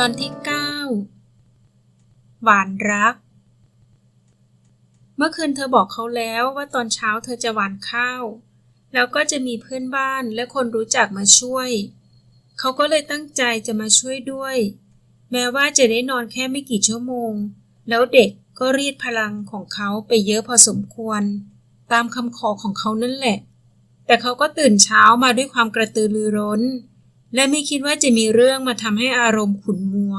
ตอนที่ 9 หวานรัก เมื่อคืนเธอบอกเขาแล้วว่าตอนเช้าเธอจะหวานข้าว แล้วก็จะมีเพื่อนบ้านและคนรู้จักมาช่วย เขาก็เลยตั้งใจจะมาช่วยด้วย แม้ว่าจะได้นอนแค่ไม่กี่ชั่วโมง แล้วเด็กก็รีดพลังของเขาไปเยอะพอสมควร ตามคำขอของเขานั่นแหละ แต่เขาก็ตื่นเช้ามาด้วยความกระตือรือร้น และไม่คิดว่าจะมีเรื่องมาทำให้อารมณ์ขุ่นมัว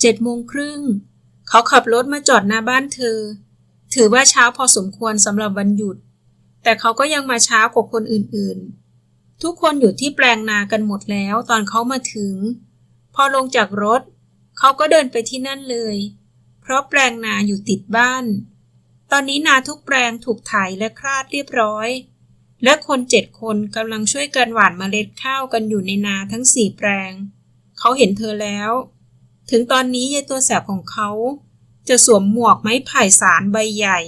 เจ็ดโมงครึ่ง เขาขับรถมาจอดหน้าบ้านเธอ ถือว่าเช้าพอสมควรสำหรับวันหยุด แต่เขาก็ยังมาช้ากว่าคนอื่นๆ ทุกคนอยู่ที่แปลงนากันหมดแล้วตอนเขามาถึง พอลงจากรถ เขาก็เดินไปที่นั่นเลย เพราะแปลงนาอยู่ติดบ้าน ตอนนี้นาทุกแปลงถูกไถและคลาดเรียบร้อย และคนเจ็ดคนกำลังช่วยกันหว่านเมล็ดข้าวกันอยู่ในนาทั้งสี่แปลง เขาเห็นเธอแล้ว ถึงตอนนี้ยายตัวแสบของเขา จะสวมหมวกไม้ไผ่สารใบใหญ่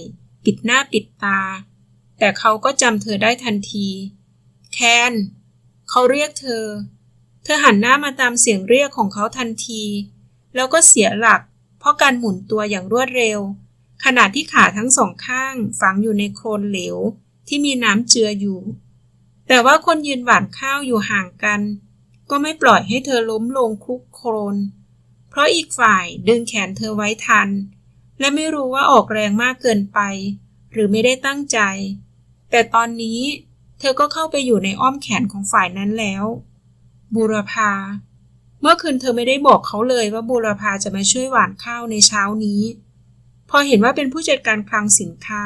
ปิดหน้าปิดตา แต่เขาก็จำเธอได้ทันที แคน เขาเรียกเธอ เธอหันหน้ามาตามเสียงเรียกของเขาทันที แล้วก็เสียหลัก เพราะการหมุนตัวอย่างรวดเร็ว ขณะที่ขาทั้งสองข้างฝังอยู่ในโคลนเหลว ที่มีน้ำเจืออยู่ แต่ว่าคนยืนหว่านข้าวอยู่ห่างกัน ก็ไม่ปล่อยให้เธอล้มลงคลุกโคลนเพราะอีกฝ่ายดึงแขนเธอไว้ทัน และไม่รู้ว่าออกแรงมากเกินไป หรือไม่ได้ตั้งใจ แต่ตอนนี้เธอก็เข้าไปอยู่ในอ้อมแขนของฝ่ายนั้นแล้ว บูรพา เมื่อคืนเธอไม่ได้บอกเขาเลยว่าบูรพาจะมาช่วยหว่านข้าวในเช้านี้ พอเห็นว่าเป็นผู้จัดการคลังสินค้า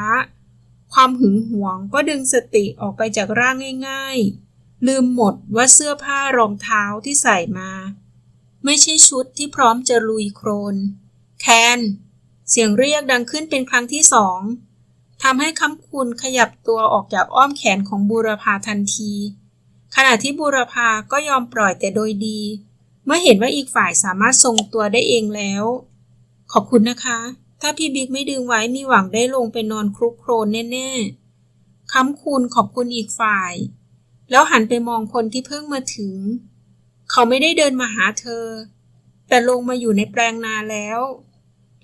ความหึงหวงก็ดึงสติออกไปจากร่างง่าย ๆ ลืมหมดว่าเสื้อผ้ารองเท้าที่ใส่มา ไม่ใช่ชุดที่พร้อมจะลุยโครน แคน เสียงเรียกดังขึ้นเป็นครั้งที่สองทำให้คำคุณขยับตัวออกจากอ้อมแขนของบูรพาทันที ขณะที่บูรพาก็ยอมปล่อยแต่โดยดี เมื่อเห็นว่าอีกฝ่ายสามารถทรงตัวได้เองแล้ว ขอบคุณนะคะ ถ้าพี่บิ๊กไม่ดึงไว้มีหวังได้ลงไปนอนคลุกโครนแน่ๆคำคุณขอบคุณอีกฝ่าย แล้วหันไปมองคนที่เพิ่งมาถึง เขาไม่ได้เดินมาหาเธอ แต่ลงมาอยู่ในแปลงนาแล้ว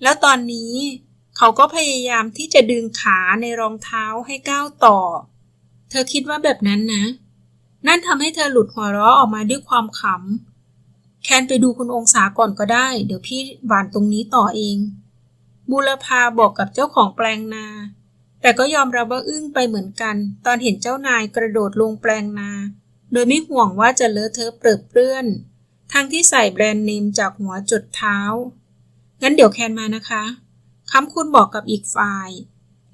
แล้วตอนนี้เขาก็พยายามที่จะดึงขาในรองเท้าให้ก้าวต่อ เธอคิดว่าแบบนั้นนะ นั่นทำให้เธอหลุดหัวเราะออกมาด้วยความขำแคนไปดูคุณองศาก่อนก็ได้ เดี๋ยวพี่หวานตรงนี้ต่อเอง บูรพาบอกกับเจ้าของแปลงนา แต่ก็ยอมรับว่าอึ้งไปเหมือนกัน ตอนเห็นเจ้านายกระโดดลงแปลงนา โดยไม่ห่วงว่าจะเลอะเทอะเปรอะเปื้อน ทั้งที่ใส่แบรนด์เนมจากหัวจดเท้า งั้นเดี๋ยวแคนมานะคะคำคุณบอกกับอีกฝ่าย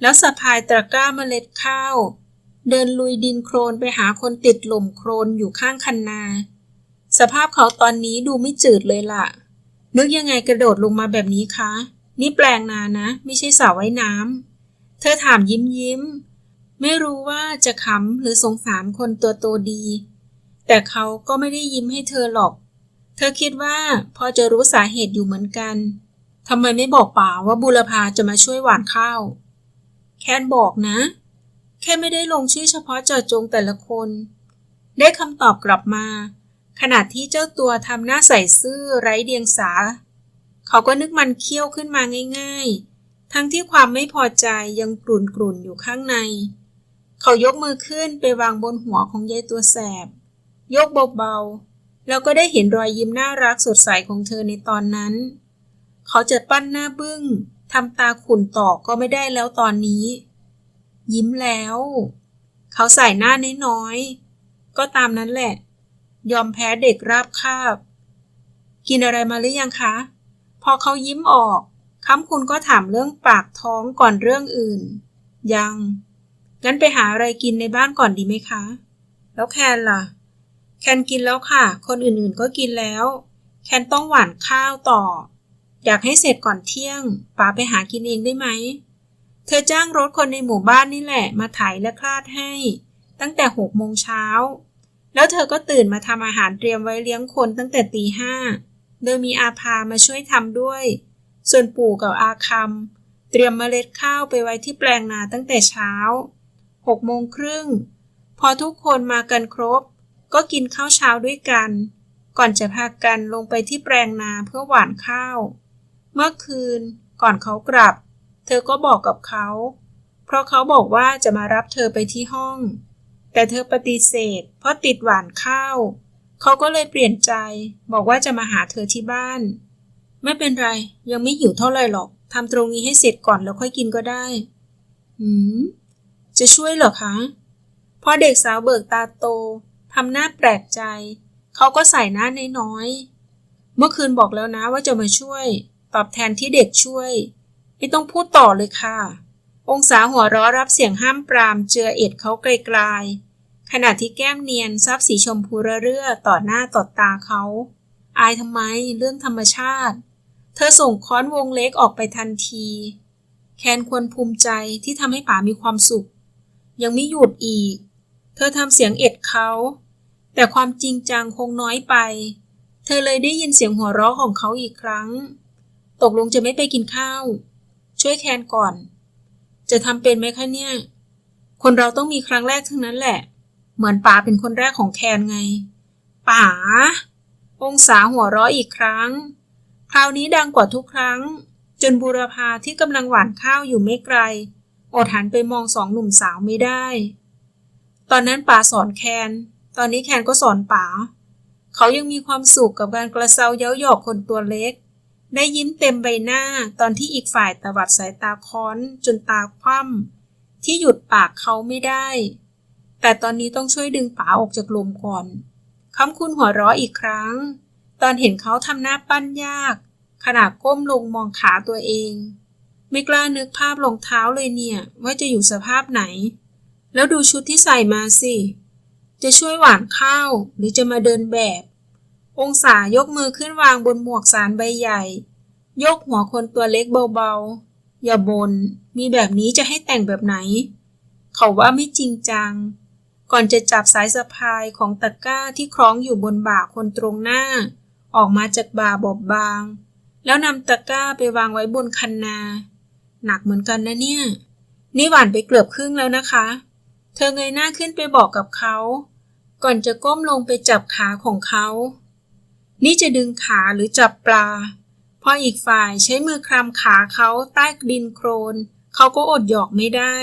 แล้วสะพายตะกร้าเมล็ดข้าว เดินลุยดินโครนไปหาคนติดหล่มโครนอยู่ข้างคันนา สภาพเขาตอนนี้ดูไม่จืดเลยล่ะ นึกยังไงกระโดดลงมาแบบนี้คะ นี่แปลงนานะ ไม่ใช่สระว่ายน้ำ เธอถามยิ้มยิ้ม ไม่รู้ว่าจะขำหรือสงสารคนตัวโตดี แต่เขาก็ไม่ได้ยิ้มให้เธอหรอก เธอคิดว่าพอจะรู้สาเหตุอยู่เหมือนกันทำไมไม่บอกป่าว่าบุรพาจะมาช่วยหวานข้าว แคนบอกนะ แค่ไม่ได้ลงชื่อเฉพาะเจาะจงแต่ละคน ได้คำตอบกลับมา ขณะที่เจ้าตัวทำหน้าใส่ซื่อไร้เดียงสา เขาก็นึกมันเคี้ยวขึ้นมาง่าย ๆ ทั้งที่ความไม่พอใจยังกลุ่นกลุ่นอยู่ข้างใน เขายกมือขึ้นไปวางบนหัวของยายตัวแสบ ยกเบาๆ แล้วก็ได้เห็นรอยยิ้มน่ารักสดใสของเธอในตอนนั้น เขาจะปั้นหน้าบึ้งทำตาขุ่นต่อก็ไม่ได้แล้วตอนนี้ ยิ้มแล้ว เขาใส่หน้าน้อยๆ ก็ตามนั้นแหละ ยอมแพ้เด็กราบคาบ กินอะไรมาหรือยังคะ พอเขายิ้มออกคำคุณก็ถามเรื่องปากท้องก่อนเรื่องอื่น ยัง งั้นไปหาอะไรกินในบ้านก่อนดีไหมคะ แล้วแคนล่ะ แคนกินแล้วค่ะ คนอื่นๆก็กินแล้ว แคนต้องหวานข้าวต่อ อยากให้เสร็จก่อนเที่ยงป๋าไปหากินเองได้ไหม เธอจ้างรถคนในหมู่บ้านนี่แหละ มาไถและคลาดให้ ตั้งแต่หกโมงเช้า แล้วเธอก็ตื่นมาทำอาหารเตรียมไว้เลี้ยงคนตั้งแต่ตีห้า โดยมีอาภามาช่วยทำด้วย ส่วนปู่กับอาคำเตรียมเมล็ดข้าวไปไว้ที่แปลงนาตั้งแต่เช้าหกโมงครึ่ง พอทุกคนมากันครบ ก็กินข้าวเช้าด้วยกัน ก่อนจะพากันลงไปที่แปลงนาเพื่อหว่านข้าว เมื่อคืนก่อนเขากลับ เธอก็บอกกับเขา เพราะเขาบอกว่าจะมารับเธอไปที่ห้อง แต่เธอปฏิเสธ เพราะติดหว่านข้าว เขาก็เลยเปลี่ยนใจ บอกว่าจะมาหาเธอที่บ้าน ไม่เป็นไร ยังไม่หิวเท่าไหร่หรอกทำตรงนี้ให้เสร็จก่อนแล้วค่อยกินก็ได้ หืม จะช่วยเหรอคะพอเด็กสาวเบิกตาโตทำหน้าแปลกใจ เขาก็ใส่หน้าน้อยๆ เมื่อคืนบอกแล้วนะว่าจะมาช่วย ตอบแทนที่เด็กช่วย ไม่ต้องพูดต่อเลยค่ะ องศาหัวเราะรับเสียงห้ามปรามเจือเอ็ดเขาไกลๆ ขณะที่แก้มเนียนซับสีชมพูระเรื่อต่อหน้าต่อตาเขา อายทำไมเรื่องธรรมชาติ เธอส่งค้อนวงเล็กออกไปทันที แคนควรภูมิใจที่ทำให้ป๋ามีความสุข ยังไม่หยุดอีก เธอทำเสียงเอ็ดเขา แต่ความจริงจังคงน้อยไป เธอเลยได้ยินเสียงหัวเราะของเขาอีกครั้ง ตกลงจะไม่ไปกินข้าว ช่วยแคนก่อน จะทำเป็นไหมคะเนี่ย คนเราต้องมีครั้งแรกทั้งนั้นแหละ เหมือนป๋าเป็นคนแรกของแคนไง ป๋า องศาหัวเราะอีกครั้ง คราวนี้ดังกว่าทุกครั้ง จนบูรพาที่กำลังหว่านข้าวอยู่ไม่ไกล อดหันไปมองสองหนุ่มสาวไม่ได้ ตอนนั้นป๋าสอนแคน ตอนนี้แคนก็สอนป๋า เขายังมีความสุขกับการกระเซาเย้าหยอกคนตัวเล็ก ได้ยิ้มเต็มใบหน้าตอนที่อีกฝ่ายตวัดสายตาค้อนจนตาคว่ำที่หยุดปากเขาไม่ได้ แต่ตอนนี้ต้องช่วยดึงป๋าออกจากลมก่อน คำคุณหัวเราะอีกครั้ง ตอนเห็นเขาทำหน้าปั้นยาก ขณะก้มลงมองขาตัวเอง ไม่กล้านึกภาพรองเท้าเลยเนี่ย ว่าจะอยู่สภาพไหน แล้วดูชุดที่ใส่มาสิ จะช่วยหวานข้าวหรือจะมาเดินแบบ องศายกมือขึ้นวางบนหมวกสารใบใหญ่ ยกหัวคนตัวเล็กเบาๆ อย่าบนมีแบบนี้จะให้แต่งแบบไหน เขาว่าไม่จริงจัง ก่อนจะจับสายสะพายของตะกร้าที่คล้องอยู่บนบ่าคนตรงหน้า ออกมาจากบ่าบอบบาง แล้วนำตะกร้าไปวางไว้บนคันนา หนักเหมือนกันนะเนี่ย นี่หวานไปเกือบครึ่งแล้วนะคะ เธอเงยหน้าขึ้นไปบอกกับเขา ก่อนจะก้มลงไปจับขาของเขา นี่จะดึงขาหรือจับปลา พออีกฝ่ายใช้มือคลำขาเขาใต้ดินโครน เขาก็อดหยอกไม่ได้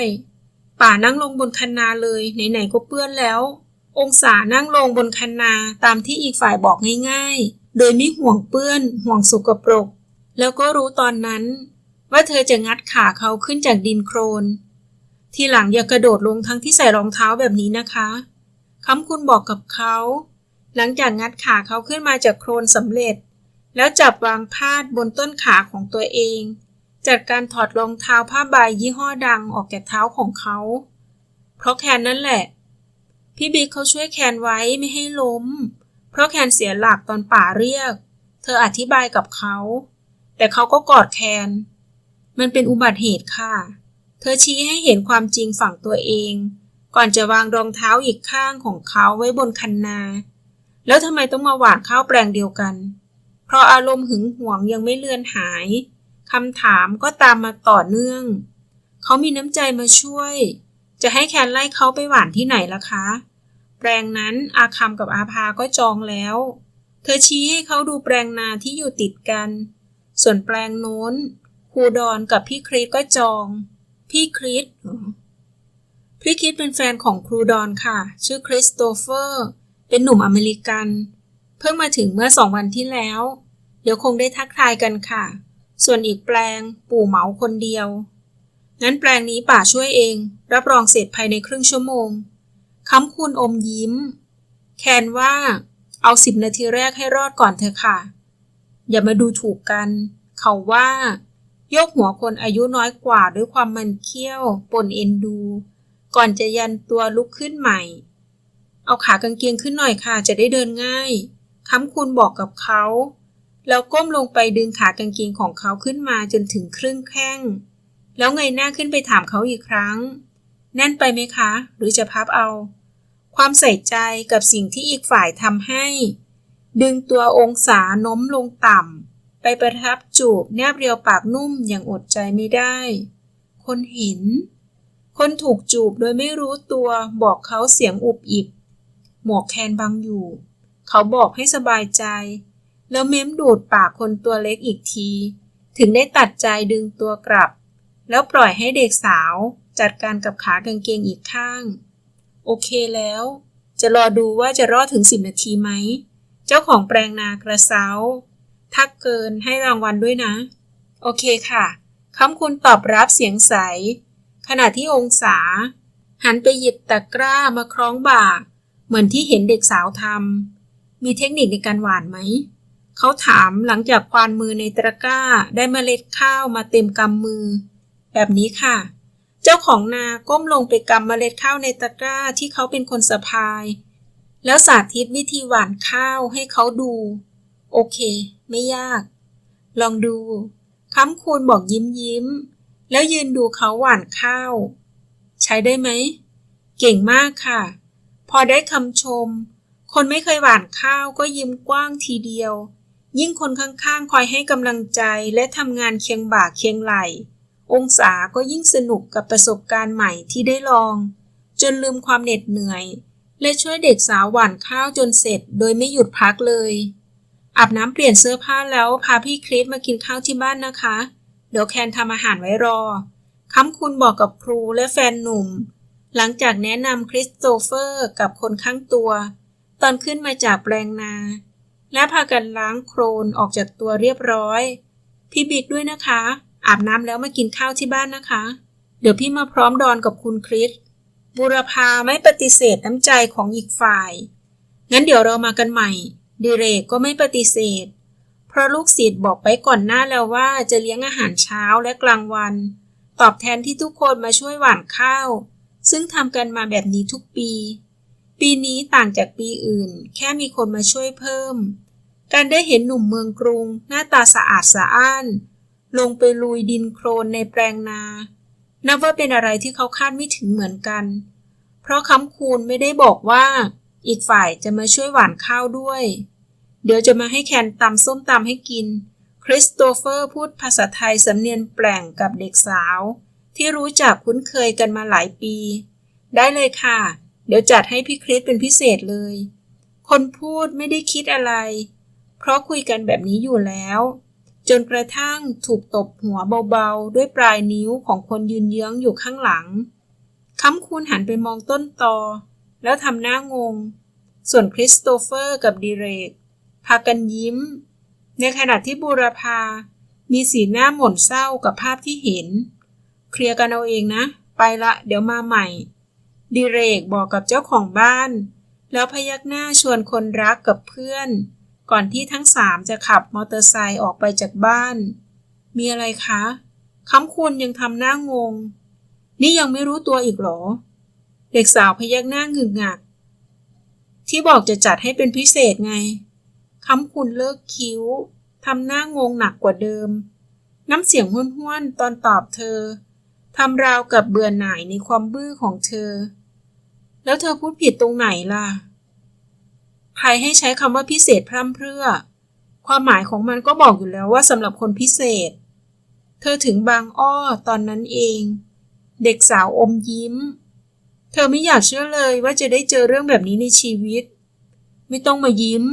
ป่านั่งลงบนคันนาเลยไหนๆก็เปื้อนแล้ว องศานั่งลงบนคันนาตามที่อีกฝ่ายบอกง่ายๆ โดยไม่ห่วงเปื้อน ห่วงสกปรก แล้วก็รู้ตอนนั้น ว่าเธอจะงัดขาเขาขึ้นจากดินโครน ทีหลังอย่ากระโดดลงทั้งที่ใส่รองเท้าแบบนี้นะคะคำคุณบอกกับเขา หลังจากงัดขาเขาขึ้นมาจากโครนสำเร็จ แล้วจับวางพาดบนต้นขาของตัวเอง จัดการถอดรองเท้าผ้าใบยี่ห้อดังออกแก่เท้าของเขา เพราะแคนนั่นแหละ พี่บิ๊กเขาช่วยแคนไว้ไม่ให้ล้ม เพราะแคนเสียหลักตอนป่าเรียก เธออธิบายกับเขา แต่เขาก็กอดแคน มันเป็นอุบัติเหตุค่ะ เธอชี้ให้เห็นความจริงฝั่งตัวเอง ก่อนจะวางรองเท้าอีกข้างของเขาไว้บนคันนา แล้วทำไมต้องมาหวานข้าวแปลงเดียวกัน เพราะอารมณ์หึงหวงยังไม่เลือนหาย คำถามก็ตามมาต่อเนื่อง เขามีน้ำใจมาช่วย จะให้แคนไล่เขาไปหวานที่ไหนล่ะคะแปลงนั้นอาคำกับอาภาก็จองแล้ว เธอชี้ให้เขาดูแปลงนาที่อยู่ติดกัน ส่วนแปลงโน้นครูดอนกับพี่คริสก็จอง พี่คริสพี่คริสเป็นแฟนของครูดอนค่ะ ชื่อคริสโตเฟอร์ เป็นหนุ่มอเมริกัน เพิ่งมาถึงเมื่อสองวันที่แล้ว เดี๋ยวคงได้ทักทายกันค่ะ ส่วนอีกแปลงปู่เหมาคนเดียว งั้นแปลงนี้ป่าช่วยเอง รับรองเสร็จภายในครึ่งชั่วโมงคำคุณอมยิ้ม แคนว่า เอาสิบนาทีแรกให้รอดก่อนเถอะค่ะ อย่ามาดูถูกกัน เขาว่า ยกหัวคนอายุน้อยกว่าด้วยความมันเคี้ยวปนเอ็นดู ก่อนจะยันตัวลุกขึ้นใหม่ เอาขากางเกงขึ้นหน่อยค่ะ จะได้เดินง่ายคำคุณบอกกับเขา แล้วก้มลงไปดึงขากางเกงของเขาขึ้นมาจนถึงครึ่งแข้ง แล้วเงยหน้าขึ้นไปถามเขาอีกครั้ง แน่นไปไหมคะ หรือจะพับเอา ความใส่ใจกับสิ่งที่อีกฝ่ายทำให้ ดึงตัวองศาโน้มลงต่ำ ไปประทับจูบแนบเรียวปากนุ่มอย่างอดใจไม่ได้ คนเห็น คนถูกจูบโดยไม่รู้ตัวบอกเขาเสียงอุบอิบ หมวกแคนบังอยู่ เขาบอกให้สบายใจ แล้วเม้มดูดปากคนตัวเล็กอีกที ถึงได้ตัดใจดึงตัวกลับ แล้วปล่อยให้เด็กสาวจัดการกับขากางเกงอีกข้าง โอเคแล้ว จะรอดูว่าจะรอดถึงสิบนาทีไหม เจ้าของแปลงนากระเซาทักเกินให้รางวัลด้วยนะ โอเคค่ะคำคุณตอบรับเสียงใส ขณะที่องศา หันไปหยิบตะกร้ามาคล้องบ่า เหมือนที่เห็นเด็กสาวทำมีเทคนิคในการหวานไหม เขาถามหลังจากควานมือในตะกร้าได้เมล็ดข้าวมาเต็มกำมือ แบบนี้ค่ะ เจ้าของนาก้มลงไปกำเมล็ดข้าวในตะกร้าที่เขาเป็นคนสะพาย แล้วสาธิตวิธีหว่านข้าวให้เขาดู โอเค ไม่ยาก ลองดูค้ำคูณบอกยิ้มยิ้ม แล้วยืนดูเขาหว่านข้าว ใช้ได้ไหม เก่งมากค่ะ พอได้คำชม คนไม่เคยหว่านข้าวก็ยิ้มกว้างทีเดียว ยิ่งคนข้างๆ คอยให้กำลังใจและทำงานเคียงบ่าเคียงไหล องศาก็ยิ่งสนุกกับประสบการณ์ใหม่ที่ได้ลอง จนลืมความเหน็ดเหนื่อย และช่วยเด็กสาวหว่านข้าวจนเสร็จโดยไม่หยุดพักเลย อาบน้ำเปลี่ยนเสื้อผ้าแล้วพาพี่คริสมากินข้าวที่บ้านนะคะ เดี๋ยวแคนทำอาหารไว้รอคำคุณบอกกับครูและแฟนหนุ่ม หลังจากแนะนำคริสโตเฟอร์กับคนข้างตัว ตอนขึ้นมาจากแปลงนา และพากันล้างโครนออกจากตัวเรียบร้อย พี่บิ๊กด้วยนะคะ อาบน้ำแล้วมากินข้าวที่บ้านนะคะ เดี๋ยวพี่มาพร้อมดอนกับคุณคริสบุรพาไม่ปฏิเสธน้ำใจของอีกฝ่าย งั้นเดี๋ยวเรามากันใหม่ ดิเรกก็ไม่ปฏิเสธ เพราะลูกศิษย์บอกไปก่อนหน้าแล้วว่าจะเลี้ยงอาหารเช้าและกลางวัน ตอบแทนที่ทุกคนมาช่วยหว่านข้าว ซึ่งทำกันมาแบบนี้ทุกปี ปีนี้ต่างจากปีอื่น แค่มีคนมาช่วยเพิ่ม การได้เห็นหนุ่มเมืองกรุง หน้าตาสะอาดสะอ้าน ลงไปลุยดินโครนในแปลงนา นับว่าเป็นอะไรที่เขาคาดไม่ถึงเหมือนกัน เพราะคำคูณไม่ได้บอกว่า อีกฝ่ายจะมาช่วยหว่านข้าวด้วย เดี๋ยวจะมาให้แคนตำส้มตำให้กิน คริสโตเฟอร์พูดภาษาไทยสำเนียงแปลงกับเด็กสาว ที่รู้จักคุ้นเคยกันมาหลายปี ได้เลยค่ะ เดี๋ยวจัดให้พี่คริสเป็นพิเศษเลย คนพูดไม่ได้คิดอะไร เพราะคุยกันแบบนี้อยู่แล้ว จนกระทั่งถูกตบหัวเบาๆ ด้วยปลายนิ้วของคนยืนเยื้องอยู่ข้างหลังค้ำคูณหันไปมองต้นตอ แล้วทำหน้างง ส่วนคริสโตเฟอร์กับดีเรก พากันยิ้ม ในขณะที่บูรพา มีสีหน้าหม่นเศร้ากับภาพที่เห็น เคลียร์กันเอาเองนะ ไปละเดี๋ยวมาใหม่ ดิเรกบอกกับเจ้าของบ้าน แล้วพยักหน้าชวนคนรักกับเพื่อน ก่อนที่ทั้งสามจะขับมอเตอร์ไซค์ออกไปจากบ้าน มีอะไรคะคำคุณยังทำหน้างง นี่ยังไม่รู้ตัวอีกหรอ เด็กสาวพยักหน้าหงึกงัก ที่บอกจะจัดให้เป็นพิเศษไงคำคุณเลิกคิ้วทำหน้างงหนักกว่าเดิม น้ำเสียงห้วนๆตอนตอบเธอทำราวกับเบื่อหน่ายในความบื้อของเธอ แล้วเธอพูดผิดตรงไหนล่ะ ใครให้ใช้คำว่าพิเศษพร่ำเพรื่อ ความหมายของมันก็บอกอยู่แล้วว่าสำหรับคนพิเศษ เธอถึงบางอ้อตอนนั้นเอง เด็กสาวอมยิ้ม เธอไม่อยากเชื่อเลยว่าจะได้เจอเรื่องแบบนี้ในชีวิต ไม่ต้องมายิ้ม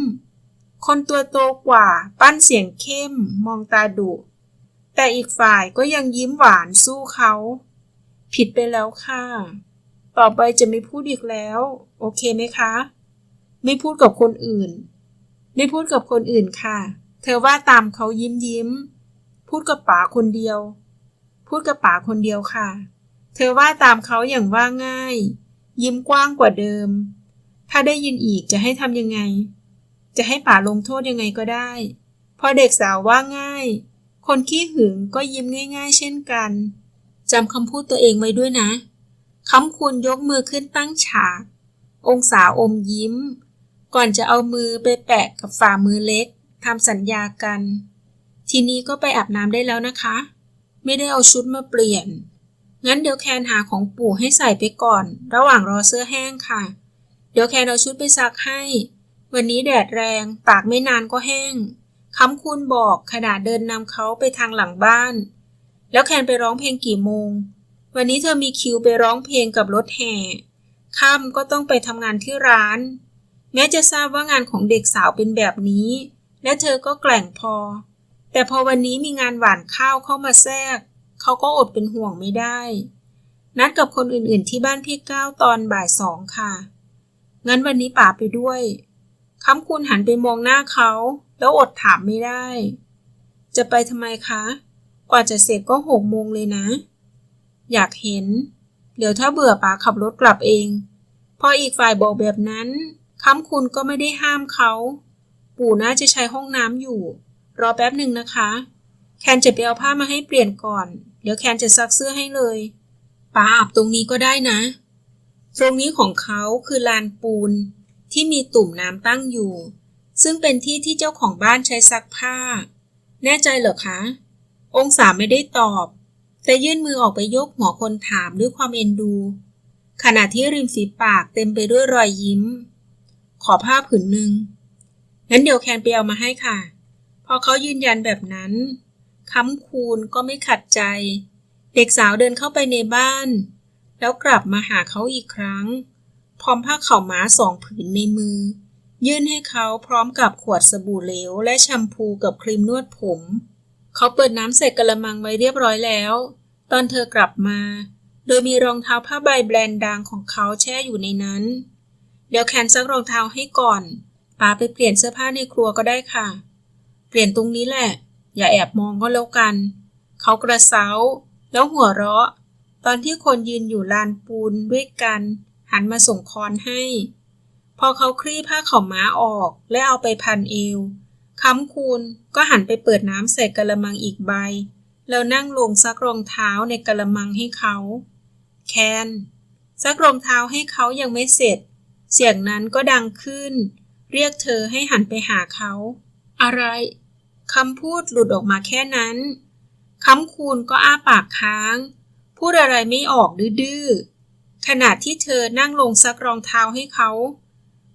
คนตัวโตกว่า ปั้นเสียงเข้ม มองตาดุ แต่อีกฝ่ายก็ยังยิ้มหวานสู้เขา ผิดไปแล้วค่ะ ต่อไปจะไม่พูดอีกแล้ว โอเคไหมคะ ไม่พูดกับคนอื่น ไม่พูดกับคนอื่นค่ะ เธอว่าตามเขายิ้มยิ้ม พูดกับป๋าคนเดียว พูดกับป๋าคนเดียวค่ะ เธอว่าตามเขาอย่างว่าง่าย ยิ้มกว้างกว่าเดิม ถ้าได้ยินอีกจะให้ทำยังไง จะให้ป่าลงโทษยังไงก็ได้ พอเด็กสาวว่าง่าย คนขี้หึงก็ยิ้มง่าย ๆ เช่นกันจำคำพูดตัวเองไว้ด้วยนะคำคุณยกมือขึ้นตั้งฉาก องศาอมยิ้ม ก่อนจะเอามือไปแปะกับฝ่ามือเล็กทำสัญญากัน ทีนี้ก็ไปอาบน้ำได้แล้วนะคะ ไม่ได้เอาชุดมาเปลี่ยน งั้นเดี๋ยวแคนหาของปู่ให้ใส่ไปก่อน ระหว่างรอเสื้อแห้งค่ะ เดี๋ยวแคนเอาชุดไปซักให้ วันนี้แดดแรงปากไม่นานก็แห้งคำคุณบอกขณะเดินนำเขาไปทางหลังบ้าน แล้วแคนไปร้องเพลงกี่โมง วันนี้เธอมีคิวไปร้องเพลงกับรถแห่ค่ำก็ต้องไปทำงานที่ร้าน แม้จะทราบว่างานของเด็กสาวเป็นแบบนี้ และเธอก็แกล่งพอ แต่พอวันนี้มีงานหวานข้าวเข้ามาแทรก เขาก็อดเป็นห่วงไม่ได้ นัดกับคนอื่นๆที่บ้านพี่ก้าวตอนบ่ายสองค่ะ งั้นวันนี้ป๋าไปด้วยคำคุณหันไปมองหน้าเขา แล้วอดถามไม่ได้ จะไปทำไมคะ กว่าจะเสร็จก็หกโมงเลยนะ อยากเห็น เดี๋ยวถ้าเบื่อป๋าขับรถกลับเอง พออีกฝ่ายบอกแบบนั้น ค้ำคุณก็ไม่ได้ห้ามเขา ปู่น่าจะใช้ห้องน้ำอยู่ รอแป๊บหนึ่งนะคะ แคนจะไปเอาผ้ามาให้เปลี่ยนก่อน เดี๋ยวแคนจะซักเสื้อให้เลยป๋าอาบตรงนี้ก็ได้นะ ตรงนี้ของเขาคือลานปูนที่มีตุ่มน้ำตั้งอยู่ ซึ่งเป็นที่ที่เจ้าของบ้านใช้ซักผ้า แน่ใจเหรอคะ องศาไม่ได้ตอบ แต่ยื่นมือออกไปยกหัวคนถามด้วยความเอ็นดู ขณะที่ริมฝีปากเต็มไปด้วยรอยยิ้ม ขอผ้าผืนหนึ่งงั้นเดี๋ยวแคนไปเอามาให้ค่ะ พอเขายืนยันแบบนั้นค้ำคูณก็ไม่ขัดใจ เด็กสาวเดินเข้าไปในบ้าน แล้วกลับมาหาเขาอีกครั้ง พร้อมผ้าข่าม้าสองผืนในมือ ยื่นให้เขาพร้อมกับขวดสบู่เหลว และแชมพูกับครีมนวดผม เขาเปิดน้ำใส่กระมังไว้เรียบร้อยแล้ว ตอนเธอกลับมา โดยมีรองเท้าผ้าใบแบรนด์ดังของเขาแช่อยู่ในนั้น เดี๋ยวแคนซักรองเท้าให้ก่อนป้าไปเปลี่ยนเสื้อผ้าในครัวก็ได้ค่ะ เปลี่ยนตรงนี้แหละ อย่าแอบมองก็แล้วกัน เขากระเซาแล้วหัวเราะ ตอนที่คนยืนอยู่ลานปูนด้วยกัน หันมาส่งคอนให้ พอเขาคลี่ผ้าขาวม้าออกและเอาไปพันเอวค้ำคูณก็หันไปเปิดน้ำใส่กระมังอีกใบ แล้วนั่งลงซักรองเท้าในกระมังให้เขา แคนซักรองเท้าให้เขายังไม่เสร็จ เสียงนั้นก็ดังขึ้น เรียกเธอให้หันไปหาเขา อะไรคำพูดหลุดออกมาแค่นั้นคำคูณก็อ้าปากค้าง พูดอะไรไม่ออกดื้อขณะที่เธอนั่งลงซักรองเท้าให้เขา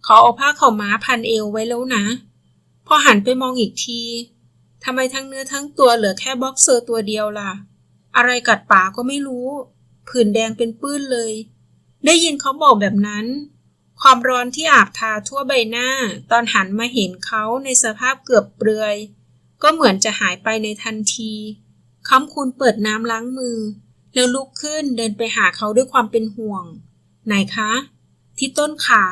เขาเอาผ้าเข่าม้าพันเอวไว้แล้วนะ พอหันไปมองอีกทีทำไมทั้งเนื้อทั้งตัวเหลือแค่บ็อกเซอร์ตัวเดียวล่ะ อะไรกัดปาก็ไม่รู้ผื่นแดงเป็นปื้นเลย ได้ยินเขาบอกแบบนั้น ความร้อนที่อาบทาทั่วใบหน้า ตอนหันมาเห็นเขาในสภาพเกือบเปลือย ก็เหมือนจะหายไปในทันทีคำคุณเปิดน้ำล้างมือ แล้วลุกขึ้นเดินไปหาเขาด้วยความเป็นห่วง ไหนคะ ที่ต้นขา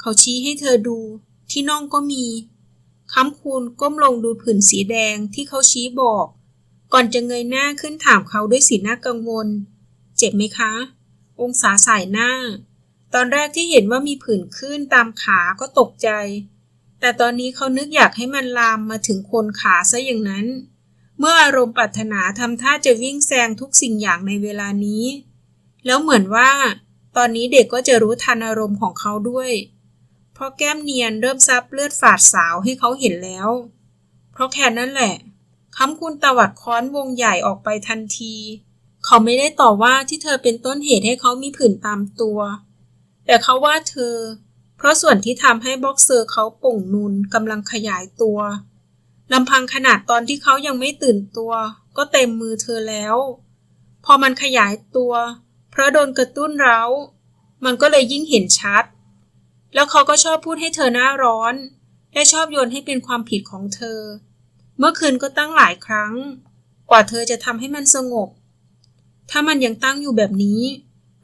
เขาชี้ให้เธอดู ที่น่องก็มีคำคูณก้มลงดูผื่นสีแดงที่เขาชี้บอก ก่อนจะเงยหน้าขึ้นถามเขาด้วยสีหน้ากังวล เจ็บไหมคะ องศาสายหน้า ตอนแรกที่เห็นว่ามีผื่นขึ้นตามขาก็ตกใจ แต่ตอนนี้เขานึกอยากให้มันลามมาถึงโคนขาซะอย่างนั้น เมื่ออารมณ์ปรารถนาทำท่าจะวิ่งแซงทุกสิ่งอย่างในเวลานี้ แล้วเหมือนว่า ตอนนี้เด็กก็จะรู้ทันอารมณ์ของเขาด้วย เพราะแก้มเนียนเริ่มซับเลือดฝาดสาวให้เขาเห็นแล้ว เพราะแค่นั้นแหละคำคุณตวัดค้อนวงใหญ่ออกไปทันที เขาไม่ได้ต่อว่าที่เธอเป็นต้นเหตุให้เขามีผื่นตามตัว แต่เขาว่าเธอ เพราะส่วนที่ทำให้บ็อกเซอร์เขาป่งนุนกำลังขยายตัวลำพังขนาดตอนที่เขายังไม่ตื่นตัว ก็เต็มมือเธอแล้ว พอมันขยายตัว เพราะโดนกระตุ้นเร้า มันก็เลยยิ่งเห็นชัด แล้วเขาก็ชอบพูดให้เธอหน้าร้อน และชอบโยนให้เป็นความผิดของเธอ เมื่อคืนก็ตั้งหลายครั้ง กว่าเธอจะทำให้มันสงบ ถ้ามันยังตั้งอยู่แบบนี้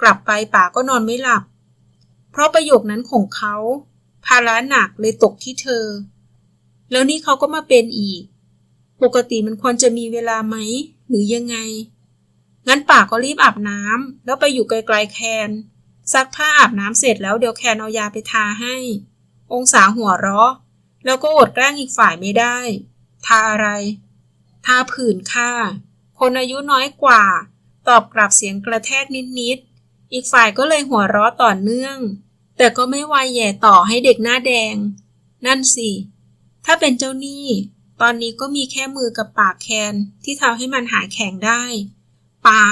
กลับไปป่าก็นอนไม่หลับ เพราะประโยคนั้นของเขา ภาระหนักเลยตกที่เธอ แล้วนี่เขาก็มาเป็นอีก ปกติมันควรจะมีเวลาไหม หรือยังไง งั้นป่าก็รีบอาบน้ำแล้วไปอยู่ไกลๆแคนซักผ้าอาบน้ำเสร็จแล้วเดี๋ยวแคนเอายาไปทาให้ องศาหัวเราะ แล้วก็อดแกล้งอีกฝ่ายไม่ได้ ทาอะไร ทาผื่นค่ะ คนอายุน้อยกว่า ตอบกลับเสียงกระแทกนิดๆ อีกฝ่ายก็เลยหัวเราะต่อเนื่อง แต่ก็ไม่วายแย่ต่อให้เด็กหน้าแดง นั่นสิ ถ้าเป็นเจ้าหนี้ ตอนนี้ก็มีแค่มือกับปากแคนที่ทำให้มันหายแข็งได้ป๋า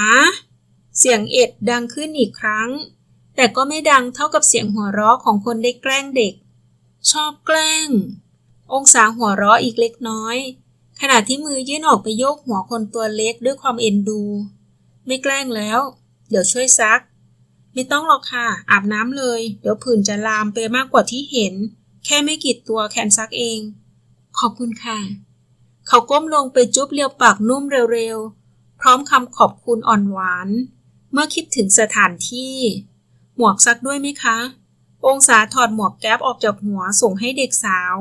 เสียงเอ็ดดังขึ้นอีกครั้ง แต่ก็ไม่ดังเท่ากับเสียงหัวเราะของคนได้แกล้งเด็ก ชอบแกล้ง องศาหัวเราะอีกเล็กน้อย ขณะที่มือยื่นออกไปโยกหัวคนตัวเล็กด้วยความเอ็นดู ไม่แกล้งแล้ว เดี๋ยวช่วยซัก ไม่ต้องหรอกค่ะ อาบน้ำเลย เดี๋ยวผื่นจะลามไปมากกว่าที่เห็น แค่ไม่กี่ตัวแคนซักเอง ขอบคุณค่ะ เขาก้มลงไปจุ๊บเลียวปากนุ่มเร็วๆ พร้อมคำขอบคุณอ่อนหวาน เมื่อคิดถึงสถานที่ หมวกซักด้วยไหมคะ องศาถอดหมวกแก๊ปออกจากหัวส่งให้เด็กสาว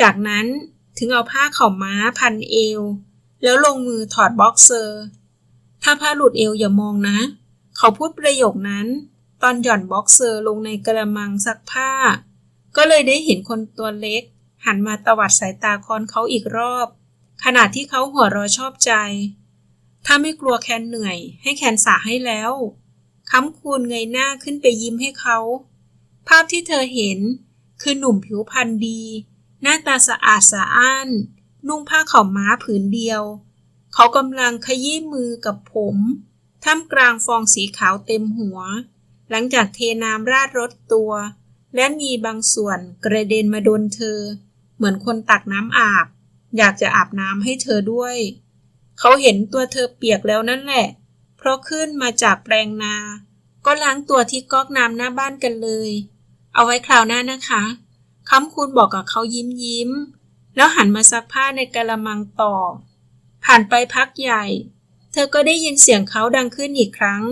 จากนั้นถึงเอาผ้าเข่าม้าพันเอว แล้วลงมือถอดบ็อกเซอร์ ถ้าผ้าหลุดเอวอย่ามองนะ เขาพูดประโยคนั้น ตอนหย่อนบ็อกเซอร์ลงในกระมังซักผ้า ก็เลยได้เห็นคนตัวเล็ก หันมาตวัดสายตาคอนเขาอีกรอบ ขณะที่เขาหัวเราะชอบใจ ถ้าไม่กลัวแคนเหนื่อย ให้แคนสาให้แล้วค้ำคูณเงยหน้าขึ้นไปยิ้มให้เขา ภาพที่เธอเห็นคือหนุ่มผิวพรรณดี หน้าตาสะอาดสะอ้าน นุ่งผ้าขาวม้าผืนเดียว เขากำลังขยี้มือกับผม ท่ามกลางฟองสีขาวเต็มหัว หลังจากเทน้ำราดรถตัว และมีบางส่วนกระเด็นมาโดนเธอ เหมือนคนตักน้ำอาบ อยากจะอาบน้ำให้เธอด้วย เขาเห็นตัวเธอเปียกแล้วนั่นแหละ เพราะขึ้นมาจากแปลงนา ก็ล้างตัวที่ก๊อกน้ำหน้าบ้านกันเลย เอาไว้คราวหน้านะคะคำคูณบอกกับเขายิ้มยิ้ม แล้วหันมาซักผ้าในกระมังต่อ ผ่านไปพักใหญ่ เธอก็ได้ยินเสียงเขาดังขึ้นอีกครั้ง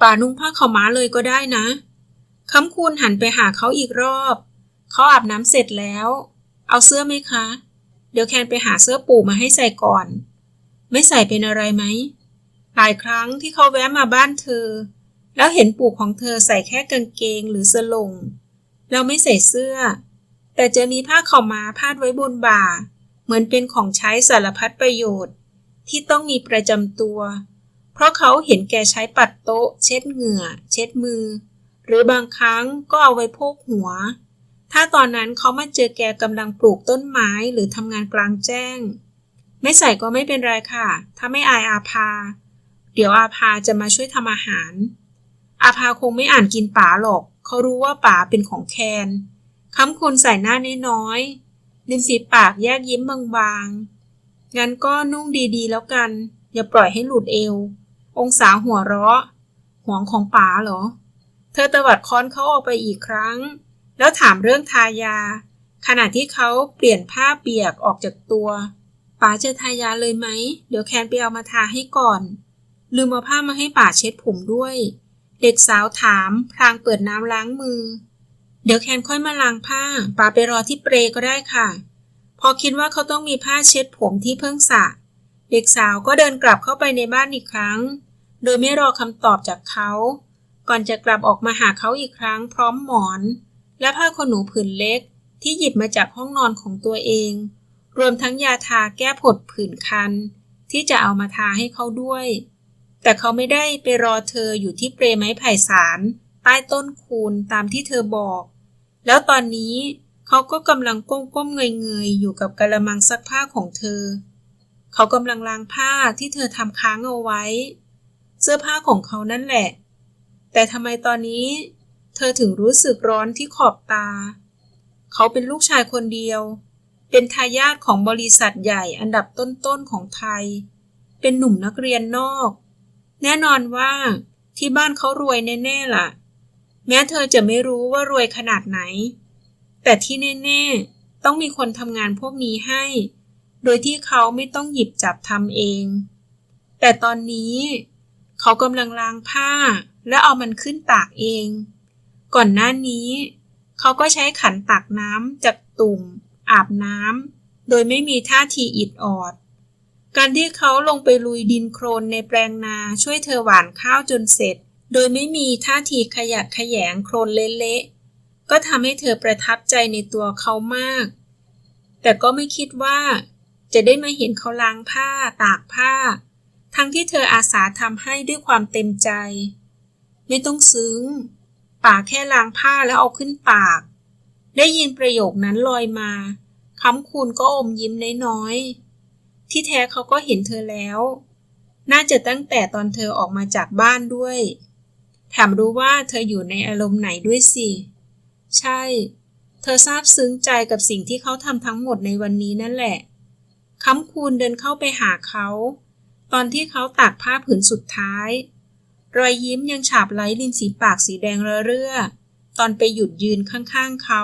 ป่านุ่งผ้าขาวม้าเลยก็ได้นะคำคูณหันไปหาเขาอีกรอบ เขาอาบน้ำเสร็จแล้ว เอาเสื้อไหมคะ เดี๋ยวแคนไปหาเสื้อปู่มาให้ใส่ก่อน ไม่ใส่เป็นอะไรไหม หลายครั้งที่เขาแวะมาบ้านเธอ แล้วเห็นปู่ของเธอใส่แค่กางเกงหรือสลง แล้วไม่ใส่เสื้อ แต่จะมีผ้าขาวม้าพาดไว้บนบ่า เหมือนเป็นของใช้สารพัดประโยชน์ ที่ต้องมีประจำตัว เพราะเขาเห็นแกใช้ปัดโต๊ะ เช็ดเหงื่อ เช็ดมือ หรือบางครั้งก็เอาไว้โพกหัว ถ้าตอนนั้นเขามาเจอแกกำลังปลูกต้นไม้หรือทำงานกลางแจ้ง ไม่ใส่ก็ไม่เป็นไรค่ะ ถ้าไม่อายอาภา เดี๋ยวอาภาจะมาช่วยทำอาหาร อาภาคงไม่อ่านกินป๋าหรอก เขารู้ว่าป๋าเป็นของแคนคำคนใส่หน้าน้อยๆริมฝีปากแยกยิ้มบางๆ งั้นก็นุ่งดีๆ แล้วกัน อย่าปล่อยให้หลุดเอว องศาหัวเราะ ห่วงของป๋าเหรอ เธอตวัดค้อนเขาออกไปอีกครั้ง แล้วถามเรื่องทายา ขณะที่เขาเปลี่ยนผ้าเปียกออกจากตัวป๋าจะทายาเลยไหม เดี๋ยวแคนไปเอามาทาให้ก่อน ลืมเอาผ้ามาให้ป๋าเช็ดผมด้วย เด็กสาวถาม พลางเปิดน้ำล้างมือ เดี๋ยวแคนค่อยมาล้างผ้าป๋าไปรอที่เปรก็ได้ค่ะ พอคิดว่าเขาต้องมีผ้าเช็ดผมที่เพิ่งสระเด็กสาวก็เดินกลับเข้าไปในบ้านอีกครั้ง โดยไม่รอคำตอบจากเขา ก่อนจะกลับออกมาหาเขาอีกครั้งพร้อมหมอน และผ้าขนหนูผืนเล็กที่หยิบมาจากห้องนอนของตัวเอง รวมทั้งยาทาแก้ผดผื่นคัน ที่จะเอามาทาให้เขาด้วย แต่เขาไม่ได้ไปรอเธออยู่ที่เปรไม้ไผ่สารใต้ต้นคูนตามที่เธอบอก แล้วตอนนี้ เขาก็กำลังก้มๆเงยๆอยู่กับกระมังซักผ้าของเธอ เขากำลังล้างผ้าที่เธอทำค้างเอาไว้ เสื้อผ้าของเขานั่นแหละ แต่ทำไมตอนนี้ เธอถึงรู้สึกร้อนที่ขอบตา เขาเป็นลูกชายคนเดียว เป็นทายาทของบริษัทใหญ่อันดับต้นๆของไทย เป็นหนุ่มนักเรียนนอก แน่นอนว่าที่บ้านเขารวยแน่ๆล่ะ แม้เธอจะไม่รู้ว่ารวยขนาดไหน แต่ที่แน่ๆ ต้องมีคนทำงานพวกนี้ให้ โดยที่เขาไม่ต้องหยิบจับทำเอง แต่ตอนนี้เขากำลังล้างผ้าและเอามันขึ้นตากเอง ก่อนหน้านี้ เขาก็ใช้ขันตักน้ำจากตุ่ม อาบน้ำโดยไม่มีท่าทีอิดออด การที่เขาลงไปลุยดินโครนในแปลงนาช่วยเธอหว่านข้าวจนเสร็จ โดยไม่มีท่าทีขยักขยงโครนเละ ก็ทำให้เธอประทับใจในตัวเขามาก แต่ก็ไม่คิดว่า จะได้มาเห็นเขาล้างผ้าตากผ้า ทั้งที่เธออาสาทำให้ด้วยความเต็มใจ ไม่ต้องซึ้ง ป่าแค่ล้างผ้าแล้วเอาขึ้นปาก ได้ยินประโยคนั้นลอยมาคำคูณก็อมยิ้มน้อยๆ ที่แท้เขาก็เห็นเธอแล้ว น่าจะตั้งแต่ตอนเธอออกมาจากบ้านด้วย แถมรู้ว่าเธออยู่ในอารมณ์ไหนด้วยสิ ใช่ เธอซาบซึ้งใจกับสิ่งที่เขาทำทั้งหมดในวันนี้นั่นแหละคำคูณเดินเข้าไปหาเขา ตอนที่เขาตากผ้าผืนสุดท้าย รอยยิ้มยังฉาบไล้ริมสีปากสีแดงระเรื่อ ตอนไปหยุดยืนข้างๆเขา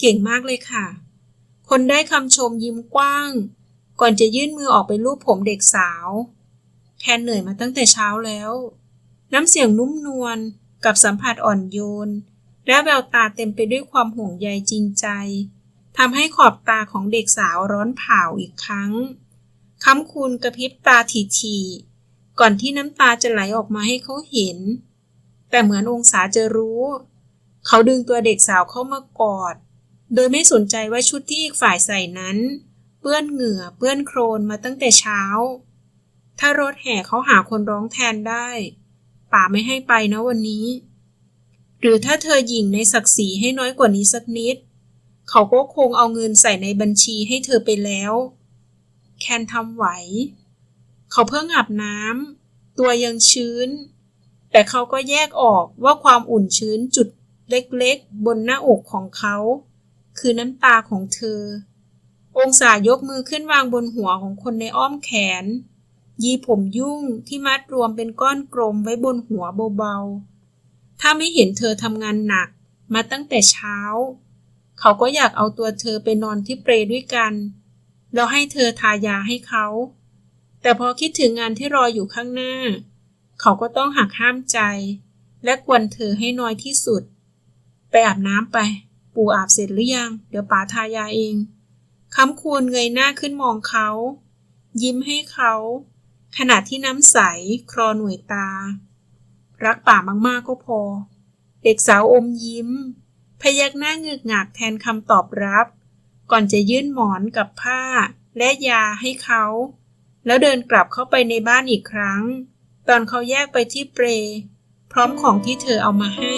เก่งมากเลยค่ะ คนได้คำชมยิ้มกว้าง ก่อนจะยื่นมือออกไปลูบผมเด็กสาว แคนเหนื่อยมาตั้งแต่เช้าแล้ว น้ำเสียงนุ่มนวลกับสัมผัสอ่อนโยน และแววตาเต็มไปด้วยความห่วงใยจริงใจทำให้ขอบตาของเด็กสาวร้อนเผาอีกครั้งค้ำคูณกระพริบตาทีๆก่อนที่น้ำตาจะไหลออกมาให้เขาเห็น แต่เหมือนองศาจะรู้ เขาดึงตัวเด็กสาวเข้ามากอด โดยไม่สนใจว่าชุดที่อีกฝ่ายใส่นั้น เปื้อนเหงื่อเปื้อนโครนมาตั้งแต่เช้า ถ้ารถแห่เขาหาคนร้องแทนได้ ป่าไม่ให้ไปนะวันนี้ หรือถ้าเธอหยิ่งในศักดิ์ศรีให้น้อยกว่านี้สักนิด เขาก็คงเอาเงินใส่ในบัญชีให้เธอไปแล้ว แคนทำไหว เขาเพิ่งอาบน้ำตัวยังชื้น แต่เขาก็แยกออกว่าความอุ่นชื้นจุดเล็กๆ บนหน้าอกของเขา คือน้ำตาของเธอ องศายกมือขึ้นวางบนหัวของคนในอ้อมแขน ยีผมยุ่งที่มัดรวมเป็นก้อนกลมไว้บนหัวเบาๆ ถ้าไม่เห็นเธอทำงานหนักมาตั้งแต่เช้า เขาก็อยากเอาตัวเธอไปนอนที่เปรด้วยกัน แล้วให้เธอทายาให้เขา แต่พอคิดถึงงานที่รออยู่ข้างหน้า เขาก็ต้องหักห้ามใจ และกวนเธอให้น้อยที่สุด ไปอาบน้ำไป ปู่อาบเสร็จหรือยัง เดี๋ยวป๋าทายาเองคำควรเงยหน้าขึ้นมองเขา ยิ้มให้เขา ขณะที่น้ำใส คลอหน่วยตา รักป่ามากๆก็พอ เด็กสาวอมยิ้ม พยักหน้าเงึกงากแทนคำตอบรับ ก่อนจะยื่นหมอนกับผ้าและยาให้เขา แล้วเดินกลับเข้าไปในบ้านอีกครั้ง ตอนเขาแยกไปที่เปร พร้อมของที่เธอเอามาให้